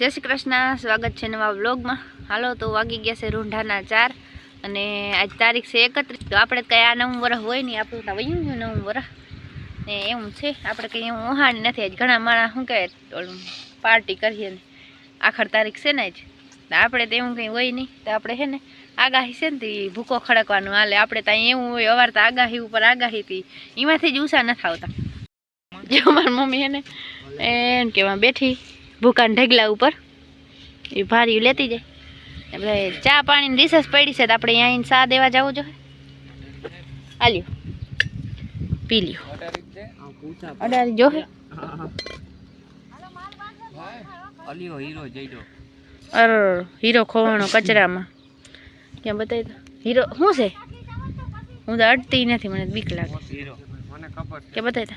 જય શ્રી કૃષ્ણ, સ્વાગત છે નવા વ્લોગમાં. હાલો, તો વાગી ગયા છે રૂંઢાના ચાર અને આજ તારીખ છે એકત્રીસ. તો આપણે કંઈ આ નવું વરસ હોય નહીં, આપણું તો વયું નવું વરસ ને એવું છે, આપણે કંઈ એવું ઓહાણ નથી. આજ ઘણા માણસ શું કહે, ઓલું પાર્ટી કરીએ ને. આખર તારીખ છે ને જ આપણે તો એવું કંઈ હોય નહીં. તો આપણે છે ને, આગાહી છે ને તે, ભૂકો ખડકવાનું. હાલે, આપણે ત્યાં એવું હોય, અવાર તો આગાહી ઉપર આગાહી હતી. એમાંથી જ ઉષા નથી આવતા. જો મારી મમ્મી છે ને, એમ કેવા બેઠી. ભૂકાન ઢગલા ઉપર. એ ભારી લેતી જાય. આપણે ચા પાણીની રિસેસ પડી છે તો આપણે અહીંયા આવીને ચા દેવા જવું જોઈએ. હાલ્યો પી લ્યો. અડારી જો અર હીરો ખોવાનો કચરામાં. ક્યાં બતાવી દો હીરો શું છે? હું તો અડતી નથી મને બીક લાગે. હીરો. કે બતાવી દો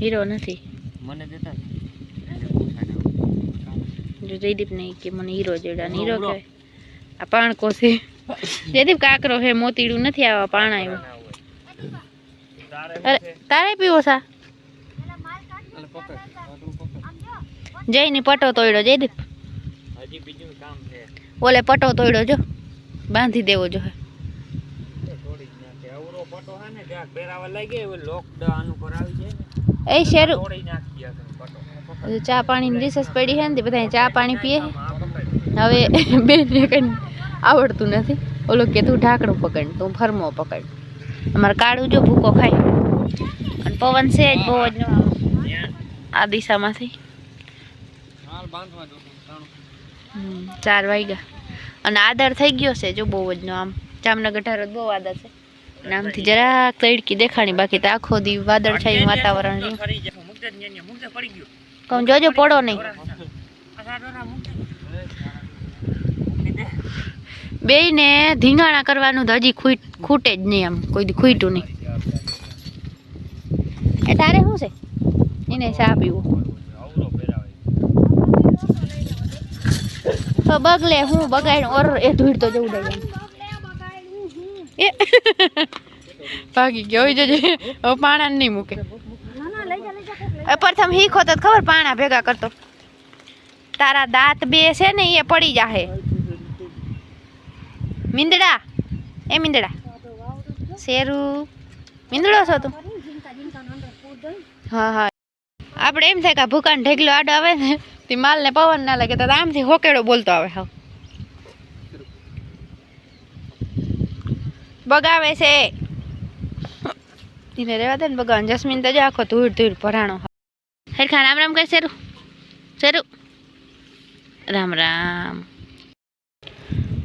હીરો નથી. મને દેતા જો જયદીપ નહીં કે મને હીરો જેવડા હીરો કહેવાય. આ પાણકો છે. જયદીપ કાકરો હે મોતીડું નથી આવા પાણા એવું. અરે તારે પીવો સા? જયની પટો તોડ્યો જયદીપ. હજી બીજું કામ છે. ઓલે પટો તોડ્યો જો બાંધી દેવો જો થોડી જ નાખે અવરો પટો હે ને જ્યાં પહેરાવા લાગી ગયો લોકડાઉન ઉપર આવી જાય ને. એ શેરું ચા પાણીની રિસેસ પડી છે ને બધા ચા પાણી પીએ હવે બેન કઈ આવડતું નથી. ઓલો કે, તું ઢાંકણું પકડ તું ફરમો પકડ. અમારે કાળું જો ભૂકો ખાય. અને પવન છે જ બહુ જ આ દિશામાંથી. ચાર વાગ્યા. અને આદર થઈ ગયો છે જો બહુ જ આમ. જામનગર ઢારો બહુ આદર છે. અને આમથી જરાક તડકી દેખાણી બાકી તો આખો દી વાદળ છાયું વાતાવરણ કહું જોજો પડો નહીં. બેયને ધીંગાણા કરવાનું તો હજી ખૂટ ખૂટે જ નહીં આમ. કોઈ ખૂટ્યું નહીં. એ તારે શું છે? એને ચા પીવું. તો બગલે હું બગાડ ઓર એ ધૂળ તો જવું દઈ એ. ભાગી ગયો જજે. પાણા નહીં મૂકે. એ પ્રથમ હીખો તો ખબર પાણા ભેગા કરતો. તારા દાંત બે છે ને એ પડી જાહે. મીંદડા? એ મીંદડા. શેરું? મીંદડો છો તું? હા હા. આપણે એમ થાય કે ભૂકાન ઢેગલો આડો આવે ને, તે માલને પવન ના લાગે, તો આમથી હોકેડો બોલતો આવે હા બગાવે છે. એને રહેવા દે ને બગાવ જસ્મીન તો જો આખો ધૂળ ધૂળ ભરાણો હેરખા રામ રામ કહે શેરું? શેરું? રામ રામ.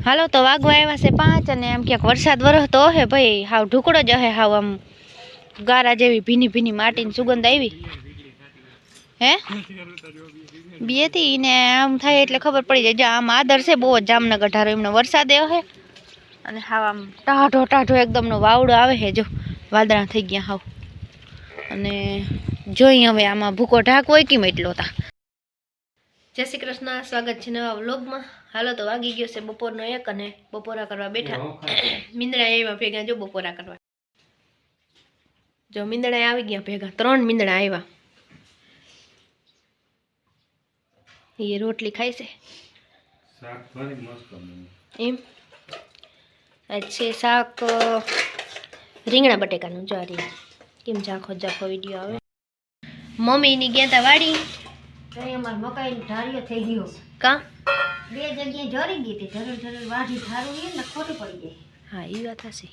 હાલો, તો વાગવા આવ્યા છે પાંચ અને એમ ક્યાંક વરસાદ વરસતો હે ભાઈ, હાવ ઢુકડો જ હે, હાવ આમ ગારા જેવી ભીની ભીની માટીની સુગંધ આવી. હે? બીએથી ને આમ થાય એટલે ખબર પડી જાય. આમ આદર છે, બહુ જ જામનગર ઢારો એમનો વરસાદ એવો હે. અને હાવ આમ ટાઢો ટાઢો એકદમનો વાવડો આવે છે જો વાદળા થઈ ગયા હાવ. અને જોઈ હવે આમાં ભૂકો ઢાક હોય કેમ એટલો તા. જય શ્રી કૃષ્ણ સ્વાગત છે નવા વ્લોગમાં. હાલો તો વાગી ગયો છે બપોરનો એક અને બપોરા કરવા બેઠા. મીંદડા એમાં ભેગા જો બપોરા કરવા. જો મીંદડા આવી ગયા ભેગા ત્રણ મીંદડા આવ્યા. એ રોટલી ખાય છે. એમ? છે શાક રીંગણા બટેકાનું જો આ રીંગ કેમ ઝાંખો ઝાંખો વીડિયો આવે. મમ્મીની ગયા તા વાડી. અહીં અમાર મકાઈ ઢારીઓ થઈ ગયો. કા? બે જગ્યાએ જરી ગઈ હતી. ઢરર ઢરર વાઢી ઢારું ને ને ખોટી પડી હા એ વાત હશે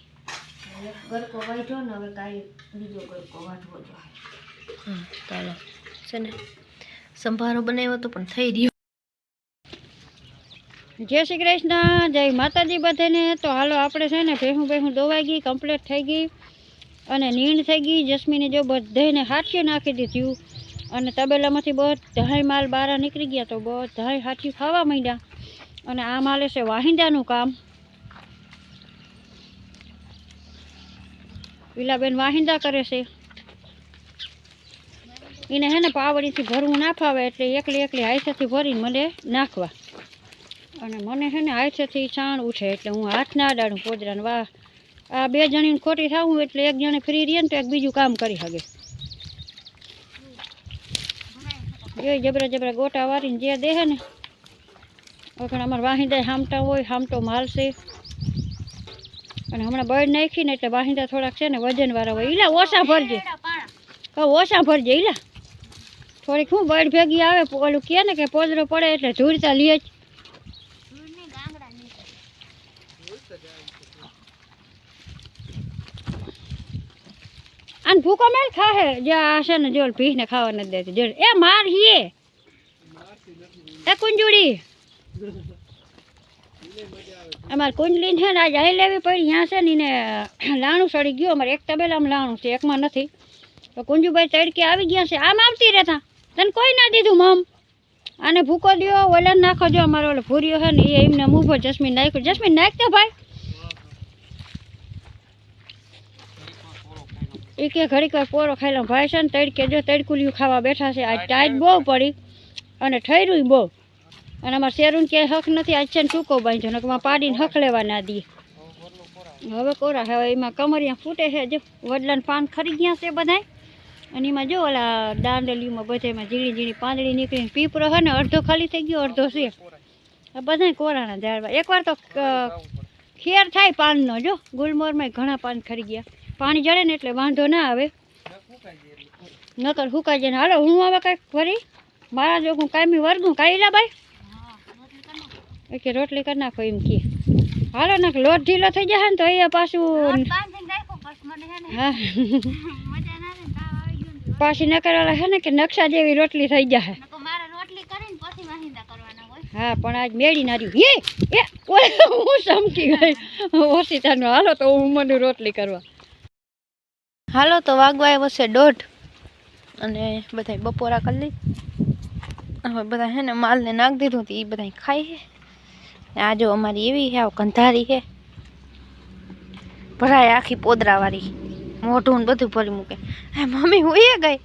એક ગરકો વાઢ્યો ને હવે કાંઈ બીજો ગરકો વાઢવો જોઈએ હા ચાલો. છે ને સંભારો બનાવ્યો તો પણ થઈ રહ્યો. જય શ્રી કૃષ્ણ જય માતાજી બધાને. તો હાલો આપણે છે ને ભેહું ભેહું દોવાઈ ગઈ કમ્પ્લીટ થઈ ગઈ. અને નીણ થઈ ગઈ. જસ્મીને જો બધાને હાથીએ નાખી દીધું અને તબેલામાંથી બધાય માલ બહાર નીકળી ગયા તો બધાય હાથી ખાવા માંડ્યા. અને આ માલે છે વાહિંદાનું કામ. પીલાબેન વાહિંદા કરે છે. એને હે ને પાવડીથી ભરવું ના ફાવે એટલે એકલી એકલી હાથેથી ભરીને મને નાખવા. અને મને છે ને હાથેથી છાણ ઉઠે એટલે હું હાથ ના અડાડું. પોજરાને વાહ. આ બે જણીને ખોટી થવું એટલે એક જણે ફ્રી રહીએ ને તો એક બીજું કામ કરી શકે. એ જબરા જબરા ગોટા વારીને જે દેહે ને વખણ અમારે વાહિંદા હામટા હોય હામટો માલશે અને હમણાં બળ નાખી ને એટલે વાહિંદા થોડાક છે ને વજનવાળા હોય. ઈલા ઓછા ભરજે. કહું ઓછા ભરજે, ઈલા. થોડીક શું બળ ભેગી આવે, ઓલું કહે ને કે પોદરો પડે એટલે ઝૂરતા લે જ. અને ભૂકો મેલ ખાહે. જે છે ને, જો ભીખ ને ખાવા નથી દેતી. જો એ માર હિયે એ કુંજુડી. અમારે કુંજલી છે ને, આજે અહીં લેવી પડી. ત્યાં છે ને એને લાણું સડી ગયું. અમારે એક તબેલામાં લાણું છે, એકમાં નથી. તો કુંજુભાઈ તડકે આવી ગયા છે. આમ આવતી રહેતા. તને કોઈ ના દીધું, મમ. આને ભૂકો દો ઓલા નાખો. જો અમારો ઓલો ભૂર્યો છે ને, એ એમને મૂભો જસ્મીન નાખ્યો. જસ્મીન નાખતો ભાઈ. એ કે ઘડીક વાર પોરો ખાઈ લો ભાઈ છે ને તડકે જો તડકુલિયું ખાવા બેઠા છે. આજ ટાઈટ બહુ પડી અને ઠર્યું બહુ. અને અમારે શેરું ક્યાંય હક નથી. આજ છે ને ટૂંકો બાંધ્યો. ને કે પાડીને હક લેવા ના દઈએ હવે કોરા હવે એમાં કમરિયા ફૂટે છે જો. વડલાને પાન ખરી ગયા છે બધાય. અને એમાં જો ઓલા દાંડલીમાં બધામાં ઝીણી ઝીણી પાંદડી નીકળીને પીપરો હે ને અડધો ખાલી થઈ ગયો, અડધો છે. આ બધાય કોરાના ઝાડવા. એકવાર તો ખેર થાય પાનનો જો. ગુલમોરમાં ઘણા પાન ખરી ગયા. પાણી જડે ને એટલે વાંધો ના આવે. નકર હુકાઈ જાય ને હાલો હું હવે કંઈક ફરી? મારા જો કાયમી વર્ગું કાયલા ભાઈ કે રોટલી કરી નાખો એમ કે. હાલો ને લોટ ઢીલો થઈ જશે ને તો અહીંયા પાછું હા પાછી નકરવાલા છે ને કે નકશા જેવી રોટલી થઈ જશે. હા પણ આજ મેળી ના રહ્યું. એ હું સમકી ગઈ. ઓછી હાલો તો હું મને રોટલી કરવા. હાલો તો વાગવા આવ્યો છે દોઢ. અને બધા બપોરા કરી લઈ હવે બધા હે ને માલને નાખ દીધું હતું એ બધા છે ને આ જો અમારી એવી આવ કંધારી છે ભરાય આખી પોદરાવાળી. મોઢું ને બધું ભરી મૂકે. હે મમ્મી હોઈએ ગઈ?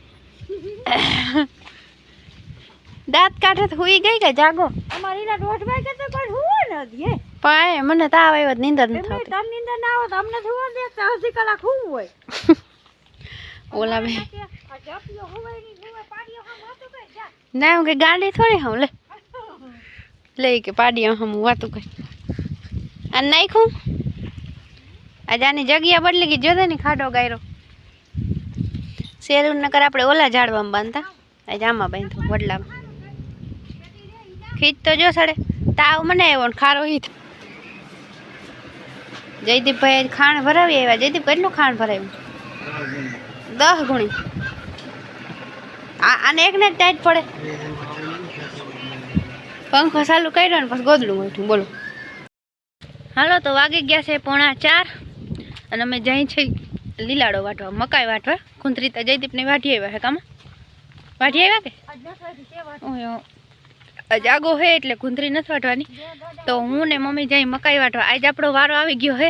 દાંત કાઢે તો હોઈ ગઈ કે જાગો? અમારી ના દોઢ વાગે તો પણ હુવા ન દે. પણ મને તાવ આવ્યો નીંદર નથી આવતી તમને નીંદર ના આવે તો અમને સુવા દે તો અડધી કલાક હું હોય. ઓલા આ પાડ્યો જા. ના હું કે ગાડી થોડી હમ લે. લે કે પાડી હમ વાતું કઈ આ નાખ્યું? આજે આની જગ્યા બદલી ગઈ જોતે ને ખાડો ગાયરો. શેરું નકર આપણે ઓલા ઝાડવામાં બાંધતા. આજે આમાં બાંધો વડલામાં. ખીચ તો જો સડે. તાવ મને આવ્યો ને ખારો હીત જયદીપભાઈ ખાણ ભરાવી આવ્યા. જયદીપ કેટલું ખાણ ભરાવ્યું? દસ ગુણી. આને એકને જ ટાઈટ પડે. પંખો ચાલુ કર્યો ને પછી ગોદડું ઉઠ્યું બોલો. હાલો, તો વાગી ગયા છે પોણા ચાર અને અમે જઈ છે લીલાડો વાટવા, મકાઈ વાટવા. કુંતરી તો જયદીપને વાટી આવ્યા છે કામાં. વાટી આવ્યા કે? જાગો હે એટલે કુંતરી નથી વાટવાની તો હું ને મમ્મી જઈ મકાઈ વાટવા. આજ આપણો વારો આવી ગયો હે.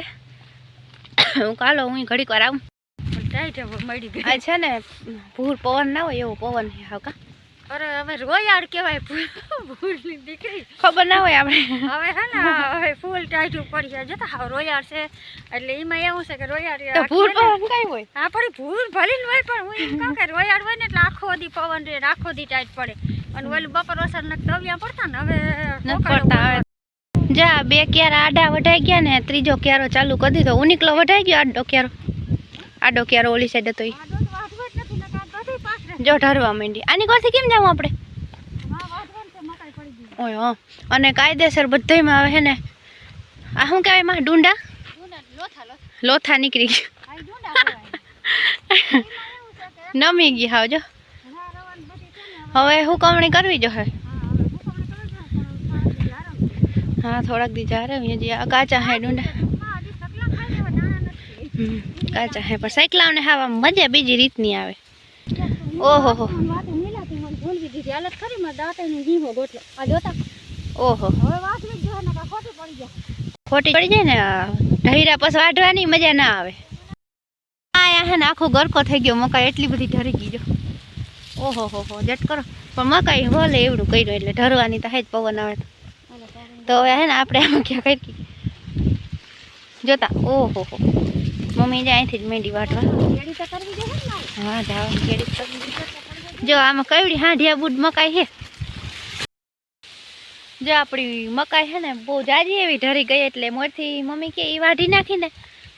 હું કાલો, હું ઘડીક વાર આવું. મળી ગઈ. આ છે ને ભૂર પવન ના હોય એવો પવન હા કા? અરે હવે રોયાળ કહેવાય ભૂલની દીકરી. ખબર ના હોય આપણે. હવે હે ને હવે ફૂલ ટાઈટ પડી જાય. જતા રોયાડ છે. એટલે એમાં એવું છે કે રોયાડ તો ભૂર પવન કઈ હોય? હા પણ ભલી હોય પણ હું એમ કહું કે રોયાડ હોય ને એટલે આખો દી પવન રે આખો દી ટાઈટ પડે. અને ઓલું બપોર વસર ને તવિયા પડતા ને હવે પડતા જા બે ક્યારા આડા વઢાઈ ગયા ને ત્રીજો ક્યારો ચાલુ કરી દીધો. ઉનિકલો વઢાઈ ગયો આડો ક્યારો. આડો ક્યારો ઓલી સાઈડ હતો જ ઢરવા માંડી. આની કોરથી કેમ જવું આપણે? ઓય અને કાયદેસર બધાયમાં આવે છે ને. આ શું કહેવાયમાં? ડુંડા? લોથા નીકળી ગયા. નમી ગઈ હાવ જો. હવે. શું હુકમણી કરવી જો હે હા હવે થોડાક દી આરામ હા થોડાક દી જા રે કાચા હે ડુંડા માં હજી સકલા ખાઈ લેવા દાણા નથી હમ, કાચા હે પણ સાયકલાઓને ખાવા મજા બીજી રીતની આવે. ઓહો હો. ઓહો. જ ખોટી પડી જાય. ખોટી પડી જાય ને ઢૈરા પછી વાઢવાની મજા ના આવે. આયા હે ને આખો ગરકો થઈ ગયો મકાઈ એટલી બધી ઢરી ગઈ જો. ઓહો હો હો જટ કરો. પણ મકાઈ હોલે એવડું કર્યું એટલે ઢરવાની તો હેજ પવન આવે. તો. તો હવે હે ને આપણે આમાં ક્યાં કરી જોતા? ઓહો હો. મમ્મી જાય અહીંથી જ મેંડી વાટવા. હા જાવ જો, આમાં કવડી હાંઢિયા બુડ મકાઈ છે? જો, આપણી મકાઈ છે ને, બહુ જાજી એવી ઢરી ગઈ એટલે મોરથી મમ્મી કે એ વાઢી નાખીને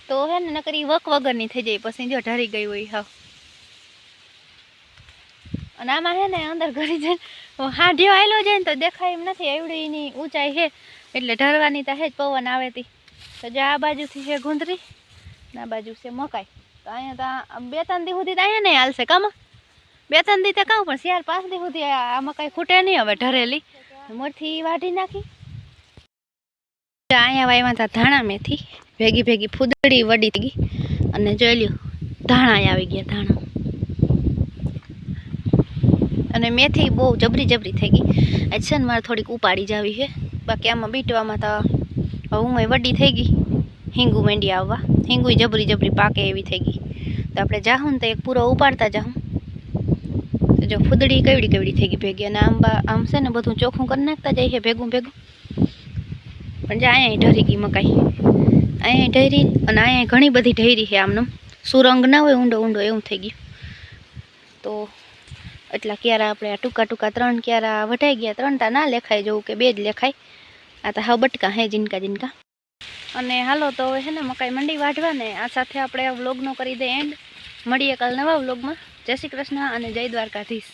તો હે ને, નકરી વક વગરની થઈ જાય પછી જો ઢરી ગઈ હોય હાવ. અને આમાં છે ને, અંદર ઘરી જઈને હાંઢિયો આવેલો જાય ને તો દેખાય એમ નથી, એવડીની ઊંચાઈ છે. એટલે ઢરવાની તો હે જ પવન આવે તો જો, આ બાજુથી છે ગુંદરી. ને બાજુ છે મકાઈ. તો અહીંયા તો બે ત્રણ દી સુધી તો અહીંયા નહીં હાલશે કામાં બે ત્રણ દી તો કાં પણ શિયાળ પાંચ દી સુધી આ મકાઈ ખૂટે નહીં હવે ઢરેલી. મોરથી વાઢી નાખી. અહીંયા વાયમાં હતા ધાણા મેથી. ભેગી ભેગી ફૂદડી વડી થઈ ગઈ. અને જોઈ લ્યો, ધાણા આવી ગયા, ધાણા. અને મેથી બહુ જબરી જબરી થઈ ગઈ. આજ છે ને મારે થોડીક ઉપાડી જાવી છે. બાકી આમાં બીટવામાં તો હું વડી થઈ ગઈ. હિંગુ મેંડી આવવા. હિંગુ જબરી જબરી પાકે એવી થઈ ગઈ. તો આપણે જાહું ને તો એક પૂરો ઉપાડતા જાહું. તો જો ફૂદડી કેવડી કેવડી થઈ ગઈ ભેગી. અને આંબા, આમ છે ને બધું ચોખ્ખું કરી નાખતા જાય છે ભેગું ભેગું. પણ જો અહીંયા ઢરી ગઈ મકાઈ. અહીંયા ઢરી અને અહીંયા ઘણી બધી ઢરી છે આમનું. સુરંગ ના હોય, ઊંડો ઊંડો એવું થઈ ગયું. તો એટલા ક્યારા આપણે આ ટૂંકા ટૂંકા ત્રણ ક્યારા વઢાઈ ગયા. ત્રણ તા ના લેખાય, જવું કે બે જ લેખાય. આ તો હા બટકા હે જીનકા જીનકા અને હાલો તો હવે છે ને મકાઈ મંડી વાઢવા ને આ સાથે આપણે આ વ્લોગનો કરી દે એન્ડ મળીએ કાલ નવા વ્લોગમાં જય શ્રી કૃષ્ણ અને જય દ્વારકાધીશ.